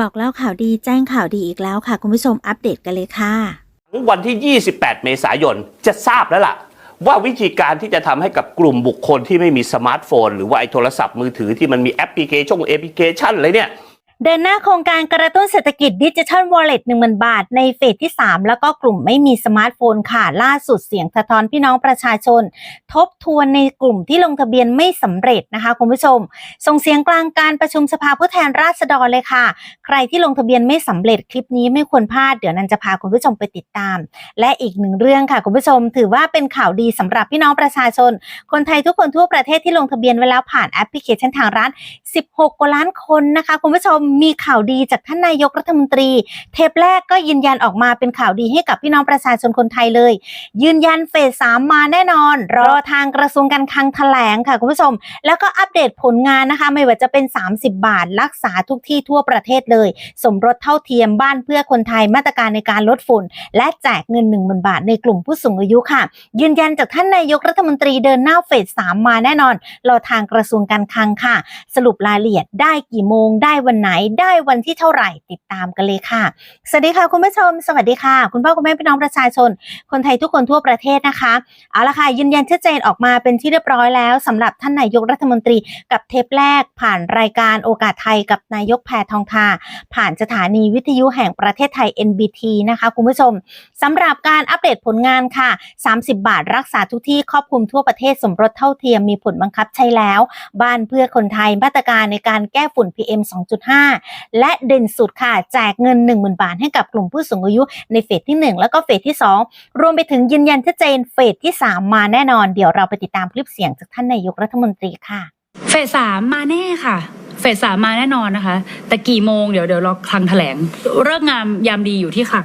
บอกเล่าข่าวดีแจ้งข่าวดีอีกแล้วค่ะ คุณผู้ชมอัปเดตกันเลยค่ะ วันที่ 28 เมษายนจะทราบแล้วล่ะ ว่าวิธีการที่จะทำให้กับกลุ่มบุคคลที่ไม่มีสมาร์ทโฟน หรือว่าไอ้โทรศัพท์มือถือที่มันมีแอปพลิเคชันแอปพลิเคชันอะไรเนี่ย เดินหน้าโครงการกระตุ้นเศรษฐกิจดิจิทัลวอลเล็ต10,000บาท ในเฟสที่ 3 แล้วก็กลุ่มไม่มีสมาร์ทโฟนค่ะ ล่าสุดเสียงสะท้อนพี่น้องประชาชน ทบทวนในกลุ่มที่ลงทะเบียนไม่สำเร็จนะคะคุณผู้ชม ส่งเสียงกลางการประชุมสภาผู้แทนราษฎรเลยค่ะ ใครที่ลงทะเบียนไม่สำเร็จคลิปนี้ไม่ควรพลาดเดี๋ยวนันจะพาคุณผู้ชมไปติดตาม และอีกหนึ่งเรื่องค่ะคุณผู้ชม ถือว่าเป็นข่าวดีสำหรับพี่น้องประชาชน คนไทยทุกคนทั่วประเทศที่ลงทะเบียนไว้แล้วผ่านแอปพลิเคชันทางร้าน 16กว่าล้านคนนะคะคุณผู้ชมมีข่าวดีจากท่านนายกรัฐมนตรี เทปแรกก็ยืนยันออกมาเป็นข่าวดีให้กับพี่น้องประชาชนคนไทยเลย ยืนยันเฟสสามมาแน่นอน รอทางกระทรวงการคลังแถลงค่ะคุณผู้ชม แล้วก็อัปเดตผลงานนะคะ ไม่ว่าจะเป็น 30 บาท รักษาทุกที่ทั่วประเทศเลย สมรสเท่าเทียมบ้านเพื่อคนไทยมาตรการในการลดฝุ่น และแจกเงิน1 0,000บาทในกลุ่มผู้สูงอายุค่ะ ยืนยันจากท่านนายกรัฐมนตรีเดินหน้าเฟสสามมาแน่นอน รอทางกระทรวงการคลังค่ะ สรุปรายละเอียดได้กี่โมงได้วันไหนได้วันที่เท่าไหร่ติดตามกันเลยค่ะ สวัสดีค่ะคุณผู้ชม สวัสดีค่ะ คุณพ่อคุณแม่พี่น้องประชาชน คนไทยทุกคนทั่วประเทศนะคะเอาละค่ะยืนยันชัดเจนออกมาเป็นที่เรียบร้อยแล้วสำหรับท่านนายกรัฐมนตรีกับเทปแรกผ่านรายการโอกาสไทยกับนายกแพทองทาผ่านสถานีวิทยุแห่งประเทศไทย NBT นะคะคุณผู้ชมสำหรับการอัปเดตผลงานค่ะ 30 บาทรักษาทุกที่ครอบคลุมทั่วประเทศสมรสเท่าเทียมมีผลบังคับใช้แล้ว บ้านเพื่อคนไทยมาตรการในการแก้ฝุ่น PM 2.5และเด่นสุดค่ะ แจกเงิน 10,000 บาทให้กับกลุ่มผู้สูงอายุในเฟสที่ 1 แล้วก็เฟสที่ 2 รวมไปถึงยืนยันชัดเจนเฟสที่ 3 มาแน่นอน เดี๋ยวเราไปติดตามคลิปเสียงจากท่านนายกรัฐมนตรีค่ะ เฟสสามมาแน่ค่ะเฟสสามมาแน่นอนนะคะ แต่กี่โมงเดี๋ยวเดี๋ยวรอคลังแถลงเลิกษ์งามยามดีอยู่ที่ค่ะ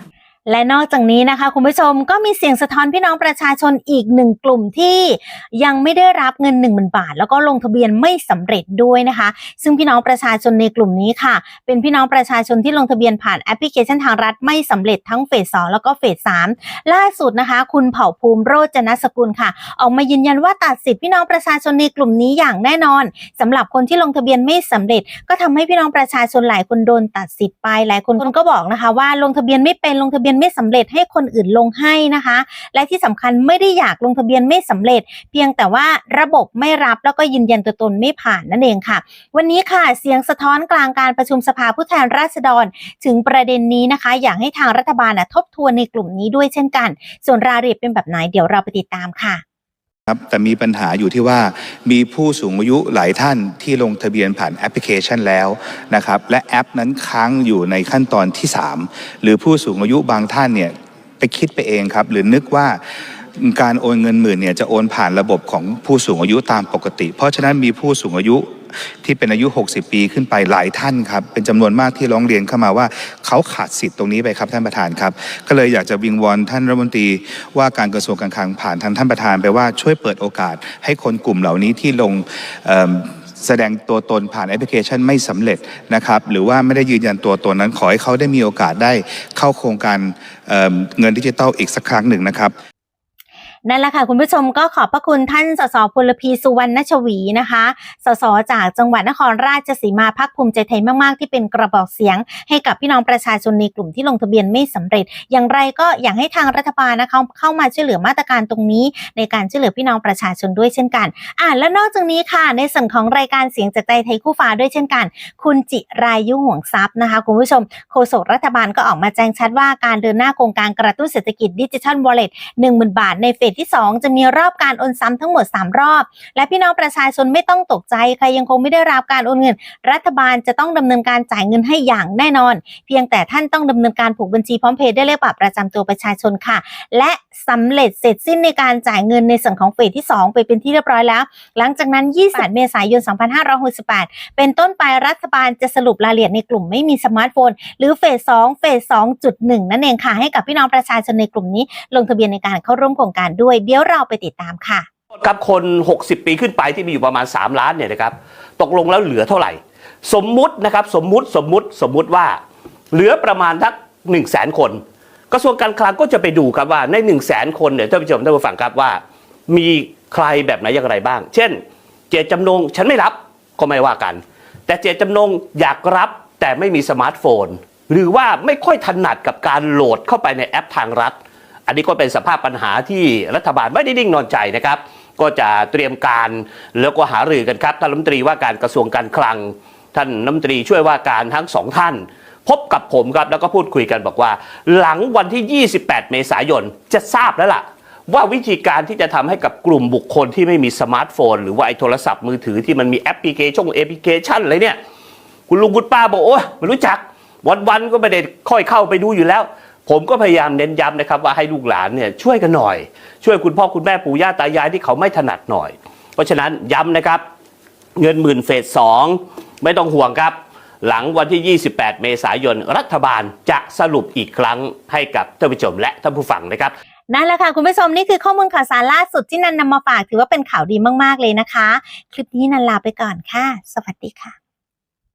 และนอกจากนี้นะคะคุณผู้ชมก็มีเสียงสะท้อนพี่น้องประชาชนอีกหนึ่งกลุ่มที่ยังไม่ได้รับเงิน1 0,000บาท แล้วก็ลงทะเบียนไม่สำเร็จด้วยนะคะ ซึ่งพี่น้องประชาชนในกลุ่มนี้ค่ะ เป็นพี่น้องประชาชนที่ลงทะเบียนผ่านแอปพลิเคชันทางรัฐไม่สำเร็จทั้งเฟส2แล้วก็เฟส3ล่าสุดนะคะ คุณเผ่าภูมิโรจนสกุลค่ะ ออกมายืนยันว่าตัดสิทธิพี่น้องประชาชนในกลุ่มนี้อย่างแน่นอนสำหรับคนที่ลงทะเบียนไม่สำเร็จ ก็ทำให้พี่น้องประชาชนหลายคนโดนตัดสิทธิ์ไปหลายคนก็บอกนะคะ ว่าลงทะเบียนไม่เป็นลงทะเบียนไม่สำเร็จให้คนอื่นลงให้นะคะ และที่สำคัญไม่ได้อยากลงทะเบียนไม่สำเร็จ เพียงแต่ว่าระบบไม่รับแล้วก็ยืนยันตัวตนไม่ผ่านนั่นเองค่ะ วันนี้ค่ะเสียงสะท้อนกลางการประชุมสภาผู้แทนราษฎร ถึงประเด็นนี้นะคะ อยากให้ทางรัฐบาลน่ะทบทวนในกลุ่มนี้ด้วยเช่นกัน ส่วนรายละเอียดเป็นแบบไหนเดี๋ยวเราไปติดตามค่ะ ครับแต่มีปัญหาอยู่ที่ว่ามีผู้สูงอายุหลายท่านที่ลงทะเบียนผ่านแอปพลิเคชันแล้วนะครับและแอปนั้นค้างอยู่ในขั้นตอนที่ 3 หรือผู้สูงอายุบางท่านเนี่ยไปคิดไปเองครับ หรือนึกว่าการโอนเงินหมื่นเนี่ยจะโอนผ่านระบบของผู้สูงอายุตามปกติ เพราะฉะนั้นมีผู้สูงอายุ ที่เป็นอายุ 60 ปีขึ้นไปหลายท่านครับเป็นจำนวนมากที่ร้องเรียนเข้ามาว่าเขาขาดสิทธิ์ตรงนี้ไปครับท่านประธานครับ ก็เลยอยากจะวิงวอนท่านรัฐมนตรีว่าการกระทรวงการคลังผ่านทางท่านประธานไปว่าช่วยเปิดโอกาสให้คนกลุ่มเหล่านี้ที่ลงแสดงตัวตนผ่านแอปพลิเคชันไม่สำเร็จนะครับหรือว่าไม่ได้ยืนยันตัวตนนั้นขอให้เขาได้มีโอกาสได้เข้าโครงการเเงินดิจิทัลอีกสักครั้งหนึ่งนะครับ นั่นแหละค่ะคุณผู้ชมก็ขอบพระคุณท่านสสพลพีสุวรรณชวีนะคะ สสจากจังหวัดนครราชสีมาพักภูมิใจไทยมากๆ ที่เป็นกระบอกเสียง ให้กับพี่น้องประชาชนในกลุ่มที่ลงทะเบียนไม่สำเร็จ อย่างไรก็อยากให้ทางรัฐบาลนะคะเข้ามาช่วยเหลือมาตรการตรงนี้ ในการช่วยเหลือพี่น้องประชาชนด้วยเช่นกัน อ่าและนอกจากนี้ค่ะ ในส่วนของรายการเสียงจากใจไทยคู่ฟ้าด้วยเช่นกัน คุณจิรายุห่วงทรัพย์นะคะคุณผู้ชมโฆษกรัฐบาลก็ออกมาแจ้งชัดว่าการเดินหน้าโครงการกระตุ้นเศรษฐกิจดิจิทัลวอลเล็ต10,000บาทในเฟสที่ 2 จะมีรอบการโอนซ้ำทั้งหมด 3 รอบ และพี่น้องประชาชนไม่ต้องตกใจใครยังคงไม่ได้รับการโอนเงิน รัฐบาลจะต้องดำเนินการจ่ายเงินให้อย่างแน่นอน เพียงแต่ท่านต้องดำเนินการผูกบัญชีพร้อมเพย์ได้เลขบัตรประจำตัวประชาชนค่ะ และสำเร็จเสร็จสิ้นในการจ่ายเงินในส่วนของเฟสที่ 2 ไปเป็นที่เรียบร้อยแล้ว หลังจากนั้น 28 เมษายน 2568 เป็นต้นไปรัฐบาลจะสรุปรายละเอียดในกลุ่มไม่มีสมาร์ทโฟน หรือเฟส2เฟส2.1 นั่นเองค่ะ ให้กับพี่น้องประชาชนในกลุ่มนี้ลงทะเบียนในการเข้าร่วมโครงการด้วย เดี๋ยวเราไปติดตามค่ะครับคน 60 ปีขึ้นไปที่มีอยู่ประมาณ 3 ล้านเนี่ยนะครับตกลงแล้วเหลือเท่าไหร่ สมมุตินะครับสมมุติสมมุติสมมุติว่า เหลือประมาณทัก1 0 0 0 0แสนคน กระทรวงการคลังก็จะไปดูครับว่าใน 1 0 0 0 0แสนคนเนี่ยท่านผู้ชมท่านผู้ฟังครับว่า มีใครแบบไหนอย่างไรบ้าง เช่น เจตจำนงฉันไม่รับก็ไม่ว่ากัน แต่เจตจำนงอยากรับแต่ไม่มีสมาร์ทโฟน หรือว่าไม่ค่อยถนัดกับการโหลดเข้าไปในแอปทางรัฐ อันนี้ก็เป็นสภาพปัญหาที่รัฐบาลไม่ได้นิ่งนอนใจนะครับ ก็จะเตรียมการแล้วก็หารือกันครับท่านรัฐมนตรีว่าการกระทรวงการคลัง ท่านรัฐมนตรีช่วยว่าการทั้งสองท่าน พบกับผมครับแล้วก็พูดคุยกันบอกว่า หลังวันที่ 28 เมษายนจะทราบแล้วล่ะว่าวิธีการที่จะทำให้กับกลุ่มบุคคลที่ไม่มีสมาร์ทโฟน หรือว่าไอ้โทรศัพท์มือถือที่มันมีแอปพลิเคชันแอปพลิเคชันอะไรเนี่ย คุณลุงคุณป้าบอกโอ้ไม่รู้จักวันๆก็ไม่ได้ค่อยเข้าไปดูอยู่แล้ว ผมก็พยายามเน้นย้ำนะครับว่าให้ลูกหลานเนี่ยช่วยกันหน่อย ช่วยคุณพ่อคุณแม่ปู่ย่าตายายที่เขาไม่ถนัดหน่อย เพราะฉะนั้นย้ำนะครับเงินหมื่นเฟสสองไม่ต้องห่วงครับ หลังวันที่ 28 เมษายน รัฐบาลจะสรุปอีกครั้งให้กับท่านผู้ชมและท่านผู้ฟังนะครับนั่นแหละค่ะคุณผู้ชมนี่คือข้อมูลข่าวสารล่าสุดที่นันนำมาฝากถือว่าเป็นข่าวดีมากๆเลยนะคะ คลิปนี้นันลาไปก่อนค่ะ สวัสดีค่ะ